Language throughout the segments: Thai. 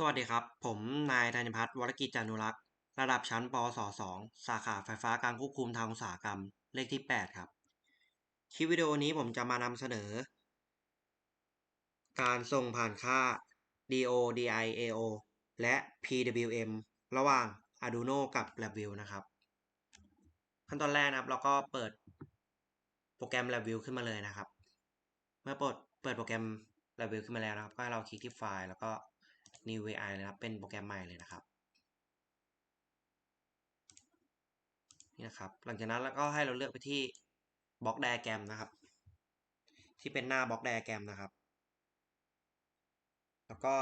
สวัสดีครับ ผมนายธัญพัฒน์วรกิจจานุรักษ์ ระดับชั้นปวสสองสาขาไฟฟ้าการควบคุมทางอุตสาหกรรม เลขที่ 8 ครับ คลิปวิดีโอนี้ผมจะมานำเสนอ การส่งผ่านค่า DO DI AO และ PWM ระหว่าง Arduino กับ LabVIEW นะครับ ขั้นตอนแรกนะครับ เราก็เปิดโปรแกรม LabVIEW ขึ้นมาเลยนะครับ เมื่อเปิดเปิดโปรแกรม LabVIEW ขึ้นมาแล้วนะครับ ก็ให้เราคลิกที่ไฟล์แล้วก็ New VI นะครับ เป็นโปรแกรมใหม่เลยนะครับ นี่นะครับ หลังจากนั้นแล้วก็ให้เราเลือกไปที่บล็อกไดอะแกรมนะครับ ที่เป็นหน้าบล็อกไดอะแกรมนะครับ แล้วก็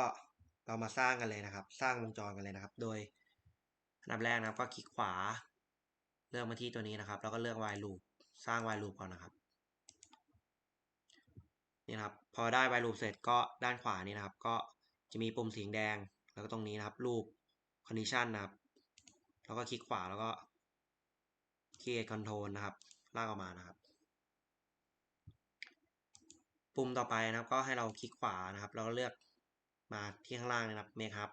เรามาสร้างกันเลยนะครับ สร้างวงจรกันเลยนะครับ โดยอันดับแรกนะครับก็คลิกขวา เลือกมาที่ตัวนี้นะครับ แล้วก็เลือก while loop สร้าง while loop ก่อนนะครับนี่นะครับ พอได้ while loop เสร็จก็ด้านขวานี้นะครับ ก็ จะมีปุ่มสีแดง แล้วก็ตรงนี้นะครับ รูป condition นะครับ แล้วก็คลิกขวาแล้วก็ create control นะครับ ลากออกมานะครับ ปุ่มต่อไปนะครับ ก็ให้เราคลิกขวานะครับ แล้วก็เลือกมาที่ข้างล่างนะครับ make ครับ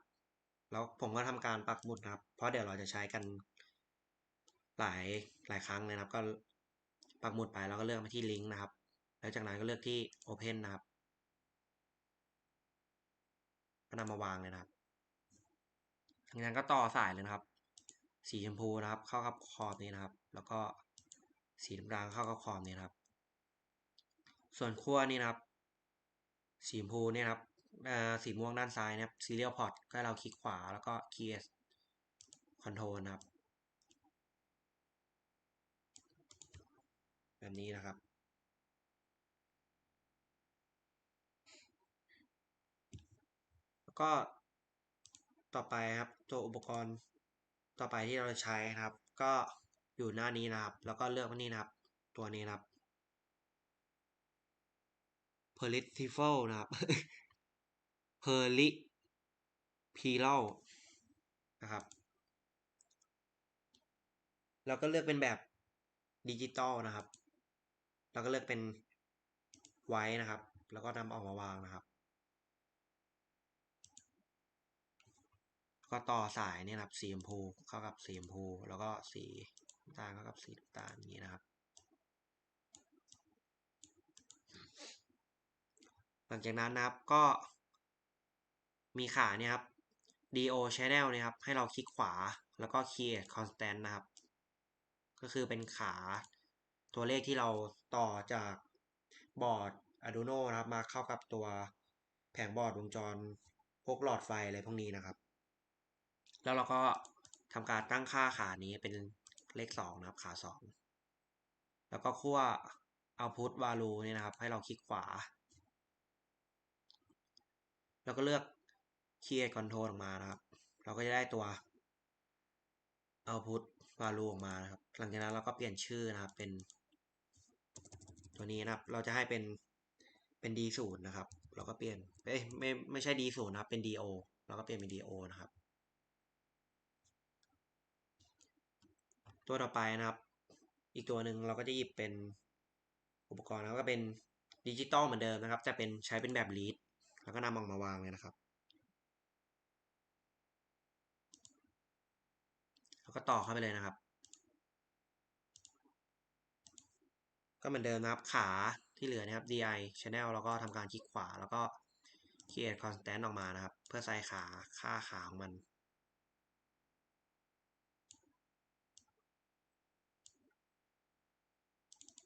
แล้วผมก็ทำการปักหมุดนะครับ เพราะเดี๋ยวเราจะใช้กันหลายหลายครั้งเลยนะครับ ก็ปักหมุดไปแล้วก็เลือกมาที่ลิงก์นะครับ แล้วจากนั้นก็เลือกที่ open นะครับ ก็นำมาวางเลยนะครับจากนั้นก็ต่อสายเลยนะครับ สีชมพูนะครับ เข้ากับขอบนี้นะครับ แล้วก็สีน้ำตาลเข้ากับขอบนี้นะครับ ส่วนขั้วนี่นะครับ สีชมพูเนี่ยครับสีม่วงด้านซ้ายนะครับ serial port ก็เราคลิกขวาแล้วก็ create control นะครับ แบบนี้นะครับ แล้วก็ต่อไปครับตัวอุปกรณ์ต่อไปที่เราจะใช้นะครับ ก็อยู่หน้านี้นะครับ แล้วก็เลือกมานี่นะครับ ตัวนี้นะครับ p e r i t i f l นะครับ Peri p i l นะครับเราก็เลือกเป็นแบบดิจิตอลนะครับเราก็เลือกเป็นไว้นะครับ แล้วก็นำออกมาวางนะครับ ก็ต่อสายเนี่ยนะครับสีชมพูเข้ากับสีชมพูแล้วก็สีน้ำตาลเข้ากับสีน้ำตาลอย่างนี้นะครับ หลังจากนั้นนะครับก็มีขาเนี่ยครับ do channel เนี่ยครับ ให้เราคลิกขวาแล้วก็ create constant นะครับ ก็คือเป็นขาตัวเลขที่เราต่อจากบอร์ด Arduino นะครับ มาเข้ากับตัวแผงบอร์ดวงจรพวกหลอดไฟอะไรพวกนี้นะครับ แล้วเราก็ทำการตั้งค่าขานี้เป็นเลขสองนะครับ ขาสองแล้วก็ขั้ว output value นี่นะครับ ให้เราคลิกขวา แล้วก็เลือก create control ออกมานะครับ เราก็จะได้ตัว output value ออกมานะครับ หลังจากนั้นเราก็เปลี่ยนชื่อนะครับ เป็น ตัวนี้นะครับ เราจะให้เป็น เป็น d ศูนย์นะครับ เราก็เปลี่ยน เอ้ย ไม่ ไม่ใช่ d ศูนย์นะครับ เป็น do เราก็เปลี่ยนเป็น do นะครับ ตัวต่อไปนะครับ อีกตัวหนึ่งเราก็จะหยิบเป็นอุปกรณ์แล้วก็เป็นดิจิตอลเหมือนเดิมนะครับ จะเป็นใช้เป็นแบบลีดแล้วก็นำออกมาวางเลยนะครับ แล้วก็ต่อเข้าไปเลยนะครับ ก็เหมือนเดิมนะครับ ขาที่เหลือนะครับ di channel แล้วก็ทำการคลิกขวาแล้วก็ create constant ออกมานะครับ เพื่อใส่ขาค่าขาของมัน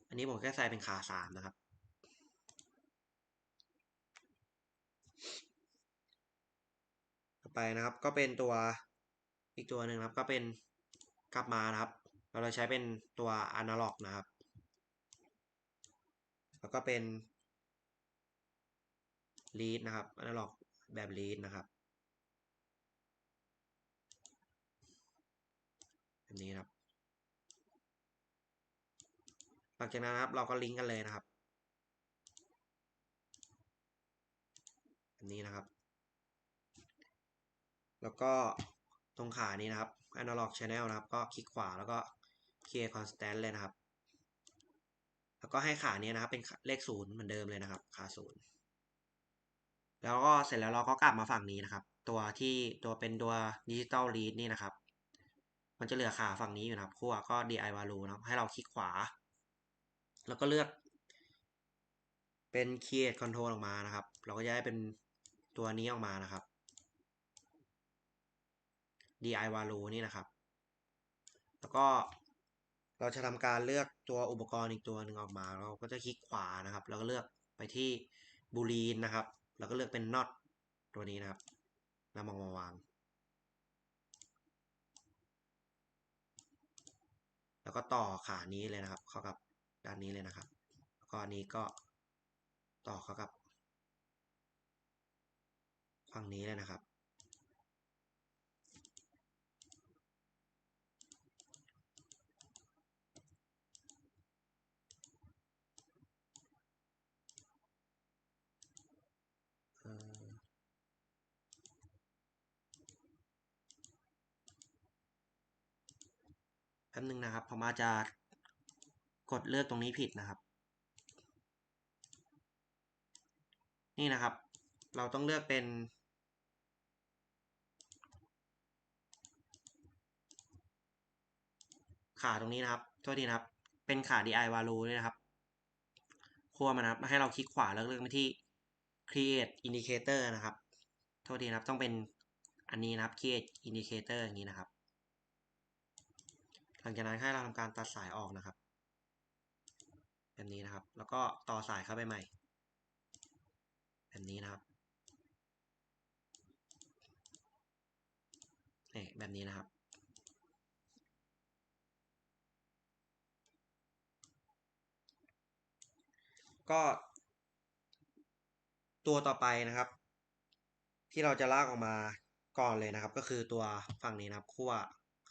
อันนี้ผมแค่ใส่เป็นขาสามนะครับ ต่อไปนะครับก็เป็นตัวอีกตัวหนึ่งครับ ก็เป็นกลับมานะครับ เราจะใช้เป็นตัวอนาล็อกนะครับ แล้วก็เป็น lead นะครับอนาล็อกแบบ lead นะครับแบบนี้ครับ หลังจากนั้นนะครับ เราก็ลิงก์กันเลยนะครับแบบนี้นะครับ แล้วก็ตรงขานี้นะครับ analog channel นะครับ ก็คลิกขวาแล้วก็ create constant เลยนะครับ แล้วก็ให้ขานี้นะครับ เป็นเลขศูนย์เหมือนเดิมเลยนะครับ ขาศูนย์แล้วก็เสร็จแล้วเราก็กลับมาฝั่งนี้นะครับ ตัวที่ตัวเป็นตัวดิจิตอลรีดนี่นะครับ มันจะเหลือขาฝั่งนี้อยู่นะครับขั้วก็ di value นะครับ ให้เราคลิกขวา แล้วก็เลือกเป็น create control ออกมานะครับ เราก็จะได้เป็นตัวนี้ออกมานะครับ di value นี่นะครับ แล้วก็เราจะทำการเลือกตัวอุปกรณ์อีกตัวหนึ่งออกมา เราก็จะคลิกขวานะครับ แล้วก็เลือกไปที่บูลีนนะครับ แล้วก็เลือกเป็น not ตัวนี้นะครับนำมามาวาง แล้วก็ต่อขานี้เลยนะครับ เข้ากับ ด้านนี้เลยนะครับ แล้วก็อันนี้ก็ต่อเข้ากับฝั่งนี้เลยนะครับอ่อแป๊บนึงนะครับผมอาจจะ กดเลือกตรงนี้ผิดนะครับ นี่นะครับ เราต้องเลือกเป็น ขาตรงนี้นะครับโทษทีนะครับ เป็นขา di value ด้วยนะครับคั่วมันนะครับ ให้เราคลิกขวาแล้วเลือกไปที่ create indicator นะครับ โทษทีนะครับ ต้องเป็นอันนี้นะครับ create indicator อย่างนี้นะครับ หลังจากนั้นให้เราทำการตัดสายออกนะครับ แบบนี้นะครับ แล้วก็ต่อสายเข้าไปใหม่ แบบนี้นะครับนี่แบบนี้นะครับ ก็ ตัวต่อไปนะครับ ที่เราจะลากออกมาก่อนเลยนะครับ ก็คือตัวฝั่งนี้นะครับขั้ว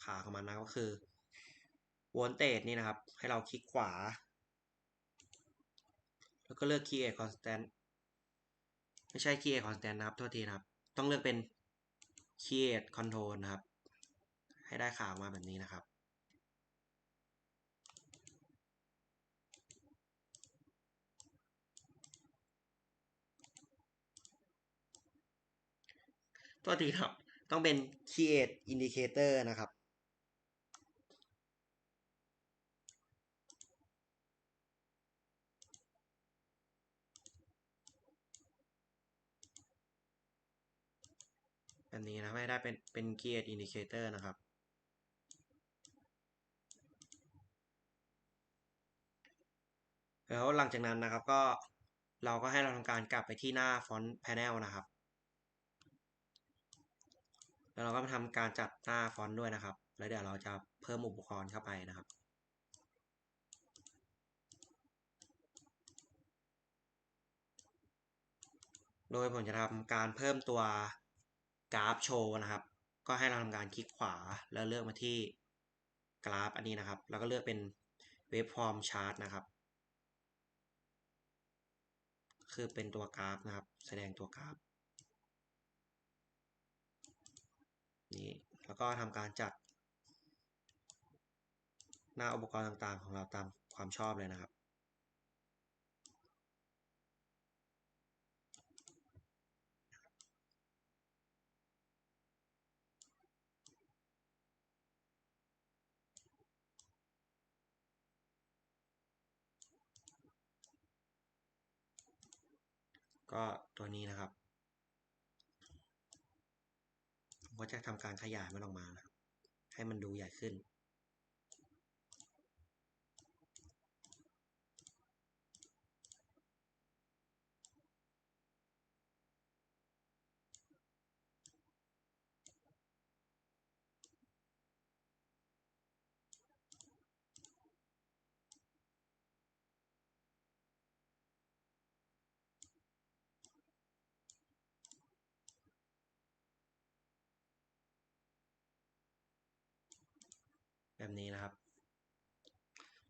ขาของมันนะก็คือวลเตจนี่นะครับ ให้เราคลิกขวา แล้วก็เลือก create constant ไม่ใช่ create constant นะครับโทษทีนะครับ ต้องเลือกเป็น create control นะครับ ให้ได้ข่าออกมาแบบนี้นะครับ ตัวทีครับ ต้องเป็น create indicator นะครับ แบบนี้นะไม่ได้เป็นเป็น create indicator นะครับ แล้วหลังจากนั้นนะครับก็เราก็ให้เราทำการกลับไปที่หน้า font panel นะครับ แล้วเราก็มาทำการจัดหน้าฟอนต์ด้วยนะครับ แล้วเดี๋ยวเราจะเพิ่มอุปกรณ์เข้าไปนะครับโดยผมจะทำการเพิ่มตัว กราฟโชว์นะครับ ก็ให้เราทำการคลิกขวาแล้วเลือกมาที่กราฟอันนี้นะครับ แล้วก็เลือกเป็นเว็บฟอร์มชาร์ตนะครับ คือเป็นตัวกราฟนะครับ แสดงตัวกราฟนี้แล้วก็ทำการจัดหน้าอุปกรณ์ต่างๆ ของเราตามความชอบเลยนะครับ ก็ตัวนี้นะครับผมก็จะทำการขยายมันออกมานะครับให้มันดูใหญ่ขึ้น แบบนี้นะครับ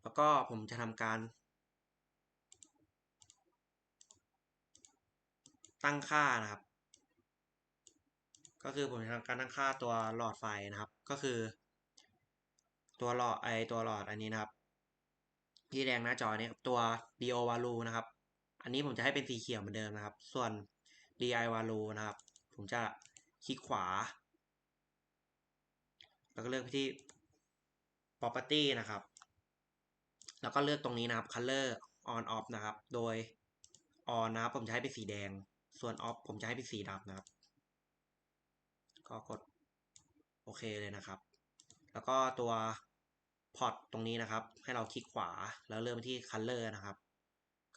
แล้วก็ผมจะทำการ ตั้งค่านะครับ ก็คือผมจะทำการตั้งค่าตัวหลอดไฟนะครับ ก็คือ ตัวหลอดไอตัวหลอดอันนี้นะครับ ที่แดงหน้าจอเนี่ยตัว do value นะครับ อันนี้ผมจะให้เป็นสีเขียวเหมือนเดิมนะครับ ส่วน di value นะครับ ผมจะคลิกขวา แล้วก็เลือกไปที่ property นะครับ แล้วก็เลือกตรงนี้นะครับ color on off นะครับ โดย on นะครับผมจะให้เป็นสีแดง ส่วน off ผมจะให้เป็นสีดำนะครับ ก็กดโอเคเลยนะครับ แล้วก็ตัวพอร์ตตรงนี้นะครับ ให้เราคลิกขวาแล้วเริ่มที่ color นะครับ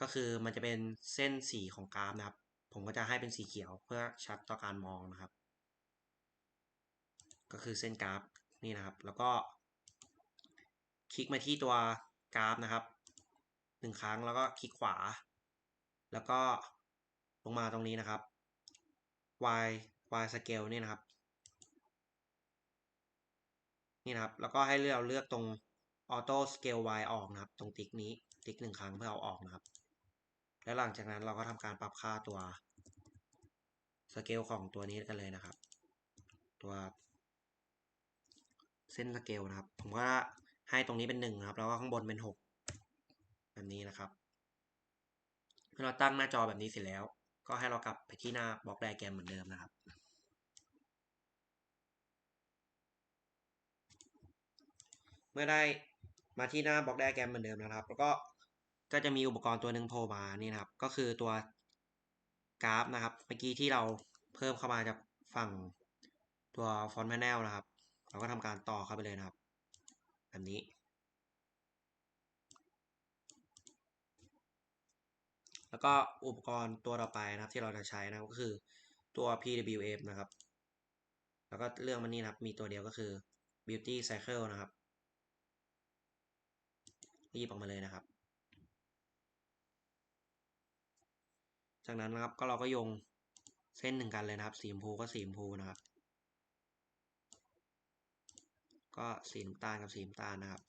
ก็คือมันจะเป็นเส้นสีของกราฟนะครับ ผมก็จะให้เป็นสีเขียวเพื่อชัดต่อการมองนะครับ ก็คือเส้นกราฟนี่นะครับ แล้วก็ คลิกมาที่ตัวกราฟนะครับหนึ่งครั้งแล้วก็คลิกขวา แล้วก็ลงมาตรงนี้นะครับ y y scale นี่นะครับ นี่นะครับ แล้วก็ให้เลือกเลือกตรง auto scale y ออกนะครับ ตรงติ๊กนี้ติ๊กหนึ่งครั้งเพื่อเอาออกนะครับ แล้วหลังจากนั้นเราก็ทำการปรับค่าตัวสเกลของตัวนี้กันเลยนะครับ ตัวเส้นสเกลนะครับ ผมก็ ให้ตรงนี้เป็นหนึ่งนะครับ แล้วก็ข้างบนเป็นหกแบบนี้นะครับเมื่อเราตั้งหน้าจอแบบนี้เสร็จแล้ว ก็ให้เรากลับไปที่หน้าบล็อกไดแกรมเหมือนเดิมนะครับ เมื่อได้มาที่หน้าบล็อกไดแกรมเหมือนเดิมนะครับ แล้วก็ก็จะมีอุปกรณ์ตัวหนึ่งโผล่มานี่นะครับ ก็คือตัวกราฟนะครับ เมื่อกี้ที่เราเพิ่มเข้ามาจากฝั่งตัวฟอนต์แพนเนลนะครับ เราก็ทำการต่อเข้าไปเลยนะครับ แบบนี้ แล้วก็อุปกรณ์ตัวต่อไปนะครับที่เราจะใช้นะก็คือตัว PWF นะครับ แล้วก็เรื่องมันนี่นะครับมีตัวเดียวก็คือ Beauty Cycle นะครับรีบออกมาเลยนะครับ จากนั้นนะครับก็เราก็โยงเส้นหนึ่งกันเลยนะครับ สีชมพูก็สีชมพูนะครับ ก็สีน้ำตาลกับสีน้ำตาลนะครับ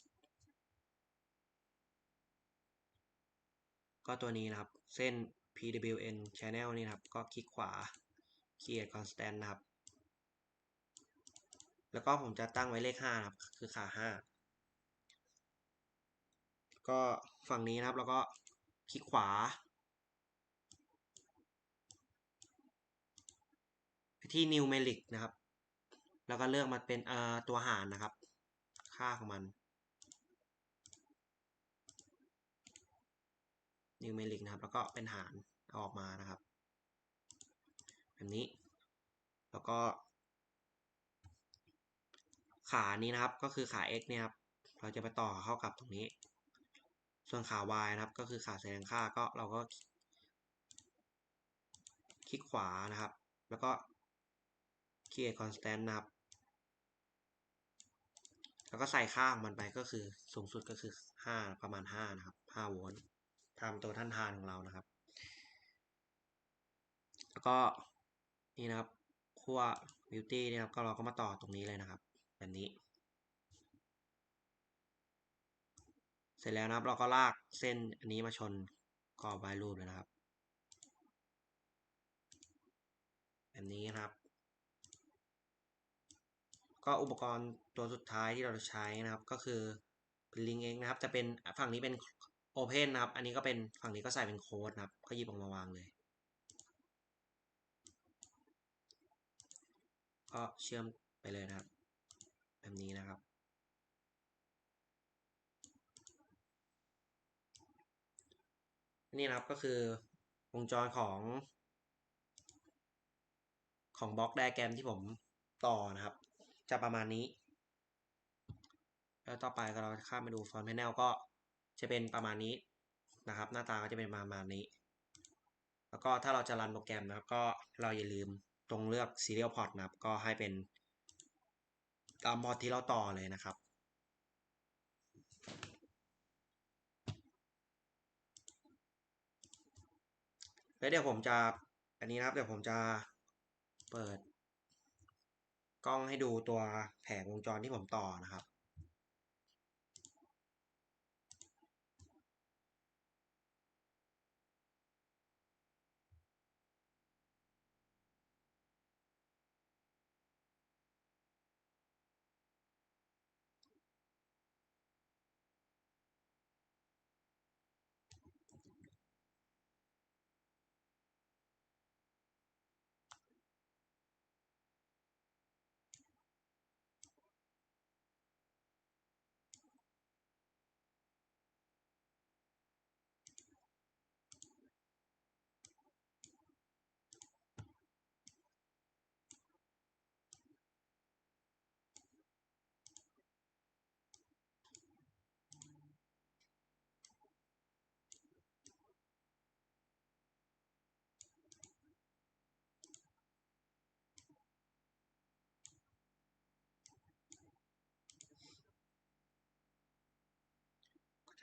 ก็ตัวนี้นะครับ เส้น PWN channel นี่นะครับ ก็คลิกขวา create constant นะครับ แล้วก็ผมจะตั้งไว้เลข5นะครับ คือขา 5 ก็ฝั่งนี้นะครับ แล้วก็คลิกขวาไปที่ numeric นะครับ แล้วก็เลือกมาเป็นเอ่อตัวหารนะครับ ค่าของมัน numeric นะครับ แล้วก็เป็นหารออกมานะครับแบบนี้ แล้วก็ ขานี้นะครับก็คือขา x เนี่ยครับเราจะไปต่อเข้ากับตรงนี้ ส่วนขา y นะครับก็คือขาแสดงค่าก็เราก็ คลิกขวานะครับ แล้วก็ create constant นะครับ แล้วก็ใส่ค่าของมันไปก็คือสูงสุดก็คือ5ประมาณ5นะครับ5โวลต์ตามตัวท่านทานของเรานะครับ แล้วก็นี่นะครับขั้ว beauty เนี่ยครับก็เราก็มาต่อตรงนี้เลยนะครับแบบนี้ เสร็จแล้วนะครับเราก็ลากเส้นอันนี้มาชนกรอบวายรูปเลยนะครับ แบบนี้นะครับ ก็อุปกรณ์ตัวสุดท้ายที่เราจะใช้นะครับก็คือเป็น link x นะครับจะเป็นฝั่งนี้เป็น open นะครับ อันนี้ก็เป็นฝั่งนี้ก็ใส่เป็นโค้ดนะครับ ก็หยิบออกมาวางเลยก็เชื่อมไปเลยนะครับ แบบนี้นะครับ นี่นะครับก็คือวงจรของ ของบล็อกไดแกรมที่ผมต่อนะครับ จะประมาณนี้ แล้วต่อไปก็เราข้ามไปดูฟอนต์แพนเนลก็จะเป็นประมาณนี้นะครับ หน้าตาก็จะเป็นประมาณนี้ แล้วก็ถ้าเราจะรันโปรแกรมนะครับ ก็เราอย่าลืมตรงเลือก serial port นะครับ ก็ให้เป็นตามพอร์ตที่เราต่อเลยนะครับแล้วเดี๋ยวผมจะอันนี้นะครับ เดี๋ยวผมจะเปิด กล้องให้ดูตัวแผงวงจรที่ผมต่อนะครับ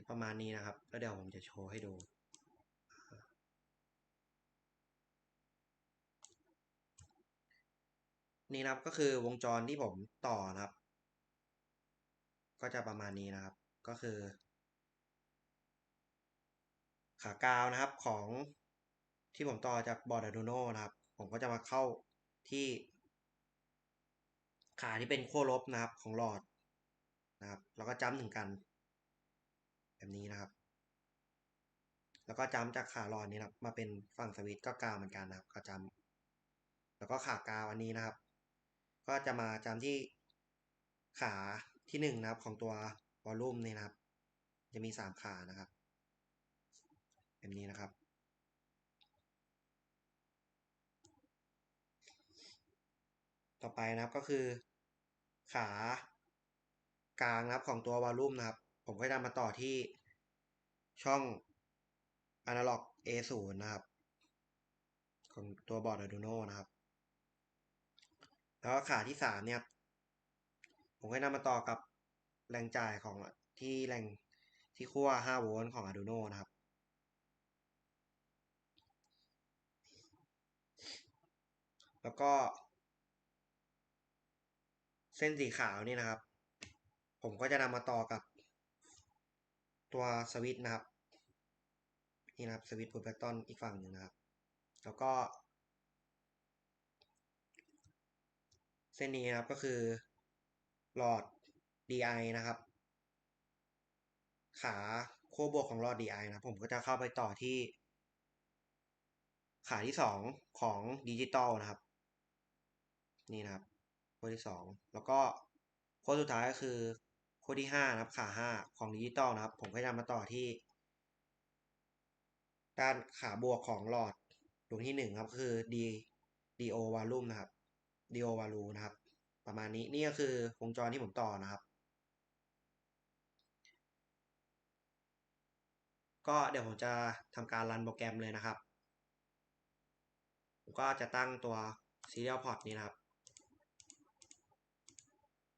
ประมาณนี้นะครับ แล้วเดี๋ยวผมจะโชว์ให้ดู นี่นะครับก็คือวงจรที่ผมต่อนะครับ ก็จะประมาณนี้นะครับ ก็คือ ขากาวนะครับของที่ผมต่อจากบอร์ด Arduino นะครับ ผมก็จะมาเข้าที่ ขาที่เป็นขั้วลบนะครับของหลอดนะครับ แล้วก็จ้ำถึงกัน แบบนี้นะครับ แล้วก็จำจากขาหลอดนี้นะครับ มาเป็นฝั่งสวิตก็กาวเหมือนกันนะครับ ก็จำแล้วก็ขากาวอันนี้นะครับ ก็จะมาจำที่ขาที่หนึ่งนะครับ ของตัววอลลุ่มนี่นะครับ จะมีสามขานะครับแบบนี้นะครับต่อไปนะครับก็คือ ขากลางนะครับของตัววอลลุ่มนะครับ ผมก็จะมาต่อที่ช่อง Analog A0 นะครับ ของตัวบอร์ด Arduino นะครับ แล้วขาที่สามเนี่ย ผมก็นำมาต่อกับแรงจ่ายของที่แรงที่ขั้ว5โวลต์ของ Arduino นะครับแล้วก็ เส้นสีขาวนี่นะครับ ผมก็จะนำมาต่อกับ ตัวสวิตช์นะครับ นี่นะครับสวิตช์โปรแบตอนอีกฝั่งหนึ่งนะครับ แล้วก็ เส้นนี้นะครับก็คือหลอด DI นะครับ ขาขั้บวกของหลอด DI นะผมก็จะเข้าไปต่อที่ ขาที่สองของดิจิตอลนะครับ นี่นะครับขั้วที่สองแล้วก็ขั้วสุดท้ายก็คือ ขั้วที่ห้านะครับขาห้าของดิจิตอลนะครับ ผมก็จะมาต่อที่ด้านขาบวกของหลอดดวงที่หนึ่งครับคือ D DO volume นะครับ DO value นะครับ ประมาณนี้นี่ก็คือวงจรที่ผมต่อนะครับ ก็เดี๋ยวผมจะทำการรันโปรแกรมเลยนะครับ ผมก็จะตั้งตัว serial port นี้นะครับ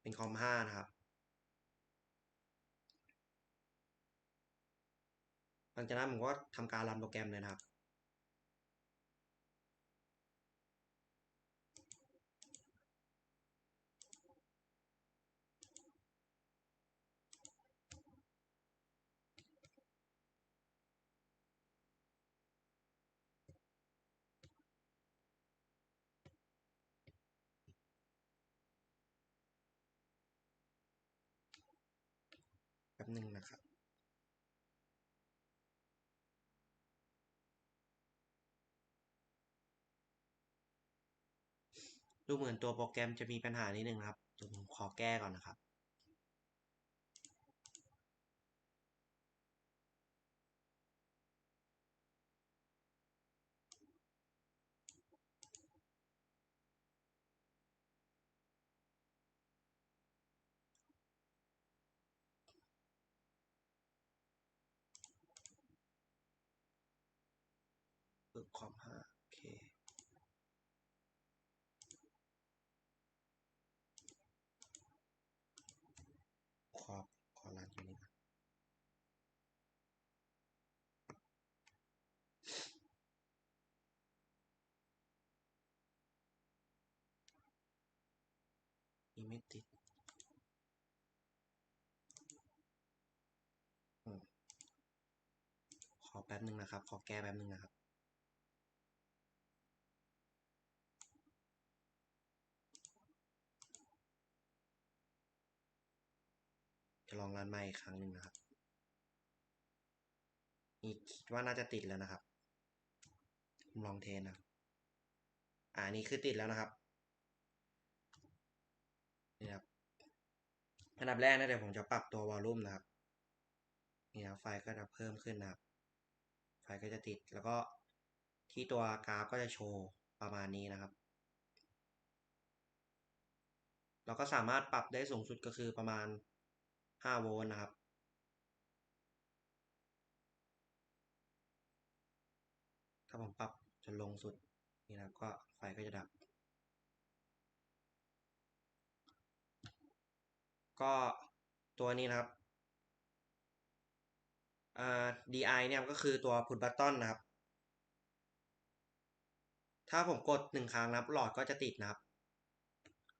เป็นคอม5นะครับ หลังจากนั้นผมก็ทำการรันโปรแกรมเลยนะครับ แป๊บหนึ่งนะครับ ดูเหมือนตัวโปรแกรมจะมีปัญหานิดนึงนะครับเดี๋ยวผมขอแก้ก่อนนะครับ เปิดคอมห้าโอเค ขอขอรันตัวนี้ก่อนนี่ไม่ ติดอขอแป๊บหนึ่งนะครับ ขอแก้แป๊บหนึ่งนะครับจะลองรันใหม่อีกครั้งหนึ่งนะครับนี่คิดว่าน่าจะติดแล้วนะครับ ผมลองเทสนะ อ่านี่คือติดแล้วนะครับ นี่ครับ อันดับแรกนะเดี๋ยวผมจะปรับตัววอลลุ่มนะครับนี่นะไฟก็จะเพิ่มขึ้นนะครับ ไฟก็จะติดแล้วก็ที่ตัวกราฟก็จะโชว์ประมาณนี้นะครับ เราก็สามารถปรับได้สูงสุดก็คือประมาณ 5 โวลต์นะครับถ้าผมปรับจนลงสุดนี่นะก็ไฟก็จะดับ ก็ตัวนี้นะครับอ่า DI เนี่ยก็คือตัว push button นะครับ ถ้าผมกดหนึ่งครั้งนะครับ หลอดก็จะติดนะครับ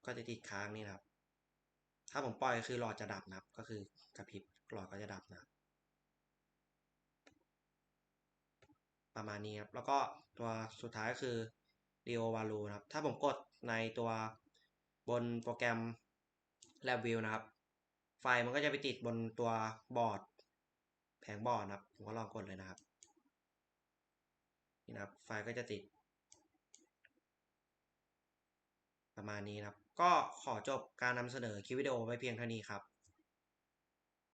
ก็จะติดค้างนี่นะครับ ถ้าผมปล่อยคือหลอดจะดับนะครับ ก็คือกระพริบหลอดก็จะดับนะครับ ประมาณนี้ครับ แล้วก็ตัวสุดท้ายก็คือ Dio Value นะครับ ถ้าผมกดในตัวบนโปรแกรม แลบวิวนะครับ ไฟมันก็จะไปติดบนตัวบอร์ด แผงบอร์ดนะครับ ผมก็ลองกดเลยนะครับ นี่นะครับ ไฟก็จะติด ประมาณนี้นะครับ ก็ขอจบการนำเสนอคลิปวิดีโอไว้เพียงเท่านี้ครับ